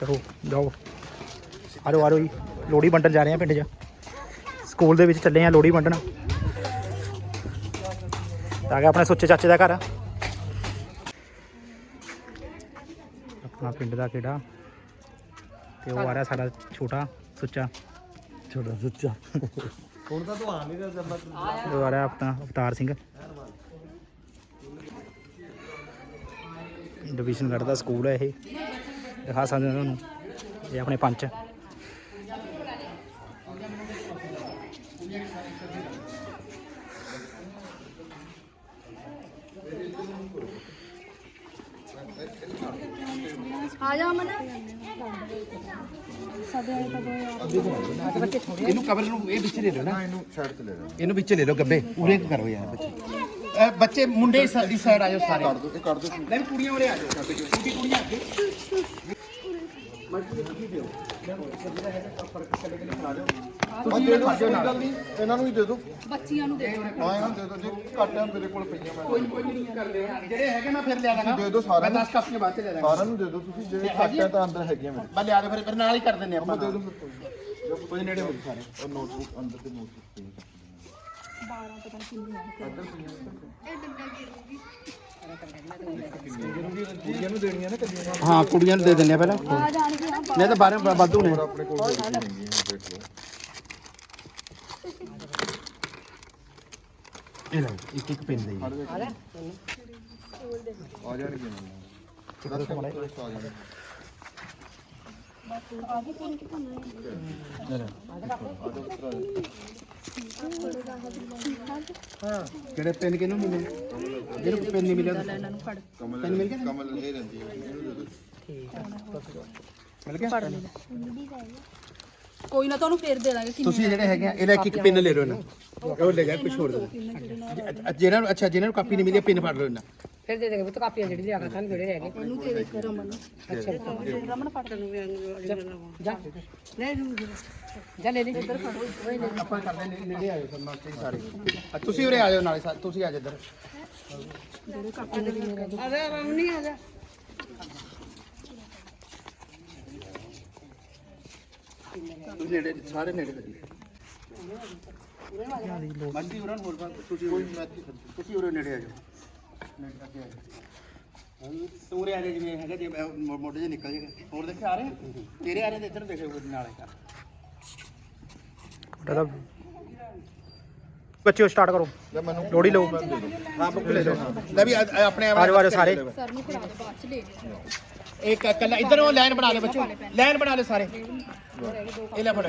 ਚਲੋ ਜਾਓ। RO RO ਜੀ। ਲੋੜੀ ਵੰਡਣ ਜਾ ਰਹੇ ਆ ਪਿੰਡ 'ਚ। ਸਕੂਲ ਦੇ ਵਿੱਚ ਚੱਲੇ ਆ ਲੋੜੀ ਵੰਡਣ। ਆ ਗਿਆ ਆਪਣੇ ਸੁੱਚੇ ਚਾਚੇ ਦਾ ਘਰ। ਆਪਣਾ ਪਿੰਡ ਦਾ ਕਿਹੜਾ? ਤੇ ਉਹ ਆ ਰਿਹਾ ਸਾਡਾ ਛੋਟਾ ਸੁੱਚਾ। ਛੋਟਾ ਸੁੱਚਾ। ਹੁਣ ਤਾਂ ਤੂੰ ਆ ਨਹੀਂ ਰਿਹਾ ਜੰਮਤ ਉਹ ਆ ਰਿਹਾ ਆਪਣਾ ਅਵਤਾਰ ਸਿੰਘ। ਡਿਵੀਜ਼ਨਗੜ੍ਹ ਦਾ ਸਕੂਲ ਹੈ ਇਹ। ਦਿਖਾ ਸਕਦੇ ਹੋ ਤੁਹਾਨੂੰ ਇਹ ਆਪਣੇ ਪੰਚ ਆ ਜਾ ਮਨ ਇਹਨੂੰ ਕਵਰ ਨੂੰ ਇਹ ਵਿੱਚ ਲੈ ਲਓ ਨਾ। ਇਹਨੂੰ ਸਾਈਡ ਤੇ ਲੈ ਲੈ ਇਹਨੂੰ ਵਿੱਚ ਲੈ ਲਓ ਗੱਬੇ। ਪੂਰੇ ਕਰੋ ਯਾਰ ਬੱਚੇ। ਅਹ ਬੱਚੇ ਮੁੰਡੇ ਇਸ ਸਾਈਡ ਆ ਜਾਓ ਸਾਰੇ। ਕਰ ਦੋ ਇਹ ਕਰ ਦੋ। ਵੀ ਕੁੜੀਆਂ ਉਰੇ ਆ ਜਾਓ। ਛੋਟੀ ਕੁੜੀਆਂ ਅੱਗੇ। ਤੁਸੀਂ ਦੇ ਦਿਓ ਕੋਈ ਗੱਲ ਨਹੀਂ। ਇਹਨਾਂ ਨੂੰ ਹੀ ਦੇ ਦਿਓ। ਬੱਚੀਆਂ ਨੂੰ ਦੇ ਹਾਂ ਇਹਨਾਂ ਨੂੰ ਦੇ ਦਿਓ। ਜੇ ਘੱਟ ਆ ਮੇਰੇ ਕੋਲ ਪਈਆਂ ਮੈਂ। ਕੋਈ ਕੋਈ ਨਹੀਂ ਕਰ ਲਿਓ ਜਿਹੜੇ ਹੈਗੇ ਮੈਂ ਫਿਰ ਲਿਆ ਦਾਂਗਾ ਦੇ ਦਿਓ ਸਾਰਿਆਂ ਮੈਂ ਨੂੰ। 10 ਕਾਪੀਆਂ ਬਾਅਦ ਚ ਲੈ ਦਾਂਗਾ ਸਾਰਿਆਂ ਨੂੰ ਦੇ ਦਿਓ ਤੁਸੀਂ ਜਿਹੜੇ ਘੱਟ ਆ ਤਾਂ ਅੰਦਰ ਹੈਗੀਆਂ ਮੇਰੇ। ਮੈਂ ਲਿਆ ਦੇ ਫਿਰ ਫਿਰ ਨਾਲ ਹੀ ਕਰ ਦਿੰਨੇ ਮੈਂ ਆਪਾਂ ਦੇ ਦੂੰ ਫਿਰ। ਕੋਈ ਨੇੜੇ ਹੋ ਸਾਰੇ। ਉਹ ਨੋਟਬੁੱਕ ਅੰਦਰ ਤੇ ਨੋਟਬੁੱਕ ਤੇ 12 ਪਤਾ ਨਹੀਂ ਕਿੰਨੀ ਕੁੜੀਆਂ ਨੂੰ ਦੇਣੀਆਂ ਨਾ ਕੱਲੀਆਂ ਹਾਂ ਕੁੜੀਆਂ ਨੂੰ ਦੇ ਦਿੰਨੇ ਆ ਪਹਿਲਾਂ। ਆ ਜਾਣਗੇ ਆ ਨਹੀਂ ਤਾਂ ਬਾਰੇ ਵਾਧੂ ਨੇ। ਆਪਣੇ ਕੋਲ ਹੋਰ ਵੀ ਹੈਗੀਆਂ ਦੇਖ ਲਓ ਇਹ ਲਓ ਇੱਕ ਇੱਕ ਪਿੰਨ ਦੇ ਜੀ। ਆ ਜਾਣਗੀਆਂ ਨਾ। ਦੱਸ ਮਿੰਟ ਆ ਜਾਣਗੀਆਂ ਕਿਹੜੇ ਪਿੰਨ ਕਿਹਨੂੰ ਮਿਲੇ? ਜਿਹਨੂੰ ਪਿੰਨ ਨਹੀਂ ਮਿਲਿਆ ਇਹਨਾਂ ਨੂੰ ਫੜ ਪਿੰਨ ਮਿਲ ਗਿਆ? ਕਮਲ ਇਹ ਰਹਿੰਦੀ ਹੈ। ਮਿਲ ਗਿਆ? ਕੋਈ ਨਾ ਤੁਹਾਨੂੰ ਫੇਰ ਦੇ ਦਾਂਗੇ ਕਿੰਨੇ ਤੁਸੀਂ ਜਿਹੜੇ ਹੈਗੇ ਆ ਇਹਦਾ ਇੱਕ ਇੱਕ ਪਿੰਨ ਲੈ ਲਓ ਨਾ ਉਹ ਲੈ ਜਾ ਕੁਝ ਹੋਰ ਦੇ ਜਿਹਨਾਂ ਨੂੰ ਅੱਛਾ ਜਿਹਨਾਂ ਨੂੰ ਕਾਪੀ ਨਹੀਂ ਮਿਲੀ ਪਿੰਨ ਫੜ ਲਓ ਇਹਨਾਂ। ਫਿਰ ਦੇ ਦੇਗੇ ਪੁੱਤ ਕਾਪੀਆਂ ਜਿਹੜੀ ਲਿਆ ਕੇ ਸਾਨੂੰ ਜਿਹੜੇ ਰਹਿ ਗਏ ਇਹਨੂੰ ਦੇ ਦੇ ਰਮਨ ਨੂੰ। ਅੱਛਾ ਰਮਨ ਫੜ ਜਾ। ਲੈ ਲੂ ਜਾ ਲੈ ਲੈ ਆਪਾਂ ਕਰਦੇ ਨੇ ਨੇੜੇ ਆਇਓ ਮਾਸਟਰ ਜੀ ਸਾਰੇ। ਆ, ਤੁਸੀਂ ਉਰੇ ਆ ਜਾਓ ਨਾਲੇ ਤੁਸੀਂ ਆ ਜਾਓ ਇੱਧਰ। ਤੁਸੀਂ ਨੇੜੇ ਸਾਰੇ ਨੇੜੇ ਲੱਗੀ ਮੰਡੀ ਉਰਾਂ ਹੋਰ ਬਾਤ ਤੁਸੀਂ ਕੋਈ ਤੁਸੀਂ ਉਰੇ ਨੇੜੇ ਆ ਜਾਓ। ਨੇੜੇ ਅੱਗੇ ਆ ਜਾਓ। ਤੂੰ ਉਰੇ ਆ ਜਾ ਜਿਵੇਂ ਹੈਗਾ ਜੇ ਮੋ- ਮੋਢੇ ਜੇ ਨਿਕਲ ਜਾਏਗਾ ਹੋਰ ਦੇਖੇ ਆ ਰਹੇ? ਤੇਰੇ ਆ ਰਹੇ ਤੇ ਇੱਧਰ ਦੇਖੇ ਨਾਲੇ ਕਰ ਉਹਦਾ ਬੱਚਿਓ ਸਟਾਰਟ ਕਰੋ। ਲੋੜੀ ਲਓ। ਹਾਂ ਬੁੱਕ ਲੈ ਲਓ। ਲੈ ਵੀ ਆਪਣੇ ਆਪ ਆ ਜਾਓ, ਆ ਜਾਓ ਸਾਰੇ। ਸਰ ਨੂੰ ਫੜਾ ਦੇ ਬਾਅਦ ਚ ਲੈ ਲਿਓ ਇੱਕ ਕੱਲਾ ਇੱਧਰ ਉਹ ਲਾਈਨ ਬਣਾ ਲੈ ਬੱਚੋ ਲਾਈਨ ਬਣਾ ਲੈ ਸਾਰੇ। ਇਹ ਲੈ ਫੜੋ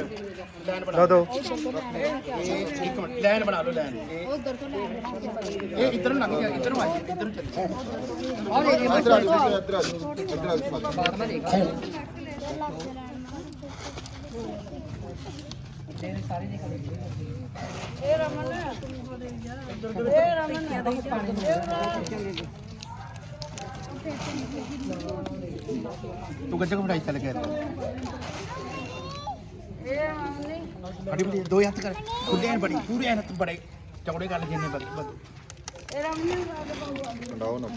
ਲਾਈਨ ਬਣਾ ਦੋ ਦੋ ਇਹ ਇੱਕ ਮਿੰਟ ਲਾਈਨ ਬਣਾ ਲਓ ਲਾਈਨ। ਇਹ ਇਹ ਇੱਧਰ ਨੂੰ ਲੰਘ ਗਿਆ ਇੱਧਰ ਨੂੰ ਆ ਜਾ ਇੱਧਰ ਨੂੰ ਚੱਲ ਇੱਧਰ ਆ ਇੱਧਰ ਆ ਇੱਧਰ ਆ ਜਾਓ ਤੂੰ ਗੱਜੇ ਕੋ ਚੱਲ ਕੇ ਬੜੀ ਬੜੀ ਦੋ ਹੱਥ ਕਰ ਖੁੱਲੇ ਐਨ ਬੜੀ ਪੂਰੇ ਐਨ ਹੱਥ ਬੜੇ ਚੌੜੇ ਗੱਲ ਜਿੰਨੇ ਬਦ ਬਦ ਕੰਡਾਓ ਨਾ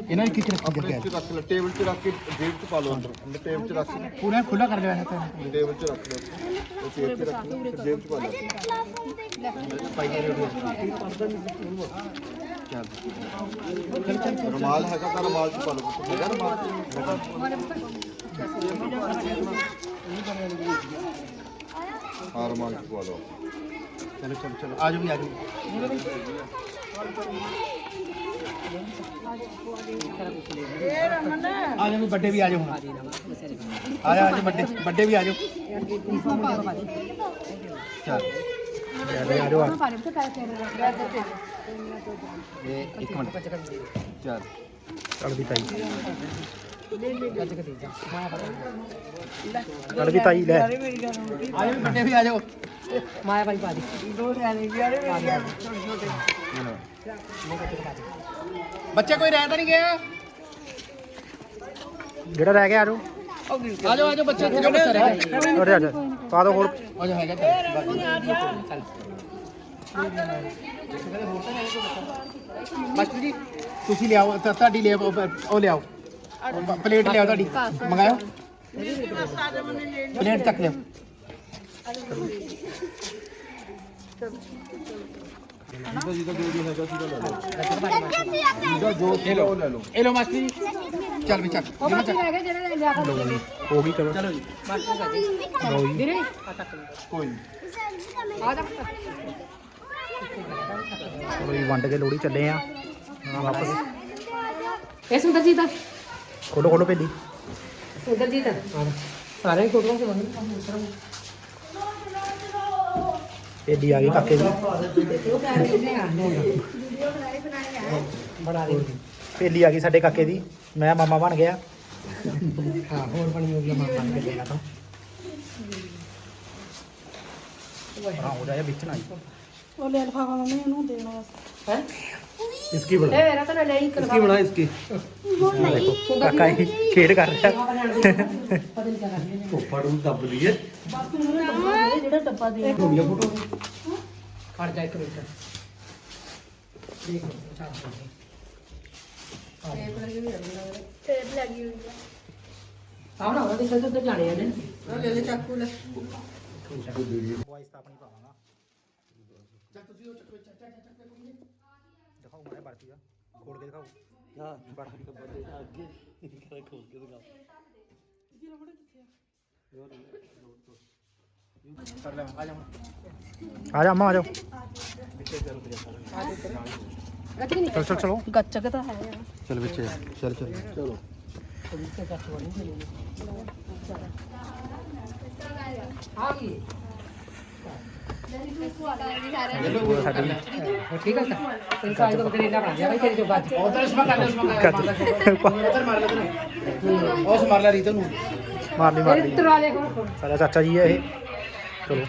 ਇਹਨਾਂ ਨੇ ਕਿਚ ਰੱਖੀ ਆਪਣੇ ਜਗ੍ਹਾ ਚ ਰੱਖ ਲੈ ਟੇਬਲ 'ਚ ਰੱਖ ਕੇ ਜੇਬ 'ਚ ਪਾ ਲਓ ਅੰਦਰ ਅੰਦਰ ਟੇਬਲ 'ਚ ਰੱਖ ਕੇ ਪੂਰਾ ਖੁੱਲਾ ਕਰ ਲਿਆ ਹੱਥ ਟੇਬਲ 'ਚ ਰੱਖ ਲਓ ਉਹ ਟੇਬਲ 'ਚ ਰੱਖ ਲਓ ਫਿਰ ਜੇਬ 'ਚ ਪਾ ਲਓ ਰੁਮਾਲ ਹੈਗਾ ਤਾਂ ਰੁਮਾਲ 'ਚ ਪਾ ਲਓ। ਹੈਗਾ ਰੁਮਾਲ? ਹਾਂ, ਰੁਮਾਲ 'ਚ ਪਾ ਲਓ। ਚਲੋ ਚਲੋ ਚਲੋ। ਆਜੋ ਵੀ ਆਜੋ ਆ ਜਾਓ ਵੱਡੇ ਵੀ ਆ ਜਾਓ ਹੁਣ। ਆ ਜਾ ਵੱਡੇ ਵੱਡੇ ਵੀ ਆ ਜਾਓ। ਚੱਲ। ਆ ਇਹ ਇੱਕ ਮਿੰਟ ਚੱਲ ਚੱਲ ਤਾਈ ਚੱਲ ਤਾਈ ਲੈ ਆ ਜਾਓ ਵੀ ਵੱਡੇ ਮਾਇਆ ਭਾਈ ਪਾ ਦੇ ਬੱਚੇ ਕੋਈ ਰਹਿ ਤਾਂ ਨਹੀਂ ਗਿਆ? ਜਿਹੜਾ ਰਹਿ ਗਿਆ ਆ ਆ ਜਾਓ ਆ ਜਾਓ ਬੱਚੇ ਜੋ ਬੱਚਾ ਰਹਿ ਗਿਆ ਅਰੇ ਆ ਜਾ ਪਾ ਦੋ ਹੋਰ। ਆ ਜਾਓ ਹੈਗਾ ਚੱਲ ਮਾਸਟਰ ਜੀ ਤੁਸੀਂ ਲਿਆਓ ਤਾਂ ਤੁਹਾਡੀ ਲਿਆਓ ਉਹ- ਲਿਆਓ। ਪਲੇਟ ਲਿਆਓ ਤੁਹਾਡੀ। ਮੰਗਾਓ ਪਲੇਟ ਚੱਕ ਲਿਓ ਇਹ ਲੋ ਮਾਸਟਰ ਚੱਲ ਵੀ ਚੱਕ ਉਹ ਬਾਕੀ ਰਹਿ ਗਏ ਜਿਹੜੇ ਲਿਆ ਕੇ ਲਓ ਹੋ ਗਈ ਚਲੋ ਚਲੋ ਜੀ ਮਾਸਟਰ ਕਾ ਜੀ ਵੀਰੇ ਆ ਚੱਕ ਕੋਈ ਨਹੀਂ ਆ ਜਾ ਚਲੋ ਵੰਡ ਕੇ ਲੋੜੀ ਚੱਲੇ ਆ ਵਾਪਸ ਇਹ ਸੁੰਦਰ ਜੀ ਦਾ ਖੋਲੋ ਖੋਲੋ ਭੇਲੀ ਸੁੰਦਰ ਜੀ ਦਾ ਸਾਰੇ ਕੋਟੋਂ ਸੇ ਮੰਨ ਭੇਲੀ ਆ ਗਈ ਕਾਕੇ ਦੀ। ਬਣਾ ਦੇ। ਭੇਲੀ ਆ ਗਈ ਸਾਡੇ ਕਾਕੇ ਦੀ। ਮੈਂ ਮਾਮਾ ਬਣ ਗਿਆ। ਹਾਂ ਹੋਰ ਬਣੀ ਹੋਈ ਆ ਮਾਪਾ ਕੇ ਦੇਣਾ ਤਾਂ। ਹਾਂ ਹੋ ਜਾਏ ਵਿੱਚ ਨਾ ਉਹ ਲੈ ਲਫਾਫਾ ਮੰਮੀ ਉਹਨੂੰ ਦੇਣਾ ਹੈ? ਇਸਕੀ ਬਣਾ। ਇਹ ਮੇਰਾ ਤਾਂ ਲੈ ਹੀ ਕਰਵਾ ਬਣਾ ਇਸकी ਦੇਖੋ ਕਾਕਾ ਹੀ ਖੇਡ ਕਰ ਰਿਹਾ। ਪਤਾ ਨਹੀਂ ਕਰਨੀ ਹੈ ਫੜੂ ਦੱਬ ਲਈਏ ਜਿਹੜਾ ਡੱਬਾ ਦੇ ਹੋ ਗਿਆ ਫੋਟੋ। ਖੜ ਜਾ ਇੱਕ ਮਿੰਟ। ਦੇਖ ਲਓ ਚਾਹ ਟੇਪ ਲੱਗੀ ਹੋਈ ਹੈ ਆਹ ਨਾ ਉਹਦੇ ਸਿਰ ਤੇ ਜਾਣੇ ਆ ਨੇ ਵੌਇਸ ਤਾਂ ਆਪਣੀ ਪਾਵਾਂਗਾ ਦਿਖਾਓ ਮੈਂ ਬਰਫੀ ਦਾ ਖੋਲ ਕੇ ਦਿਖਾਓ। ਹਾਂ ਬਰਫੀ ਦਾ ਅੱਗੇ। ਖੋਲ ਕੇ ਦਿਖਾਓ। ਆ? ਜਾ ਅੰਮਾ ਆ ਜਾਓ। ਗੱਚ ਨਹੀਂ ਚਲ ਚਲ ਚਲੋ। ਗੱਚਕ ਤਾਂ ਹੈ ਯਾਰ ਚਲ ਵਿੱਚ ਚਲ ਚਲ। ਚਲੋ। ਆ ਮਾਰ ਲੈ ਤੈਨੂੰ ਉਸ ਮਾਰ ਲੈ ਰੀਤ ਨੂੰ ਮਾਰਨੀ ਮਾਰਨੀ। ਇਹ ਤੁਰਾ ਲੈ ਹੁਣ ਸਾਡਾ ਚਾਚਾ ਜੀ ਹੈ ਇਹ। ਚਲੋ।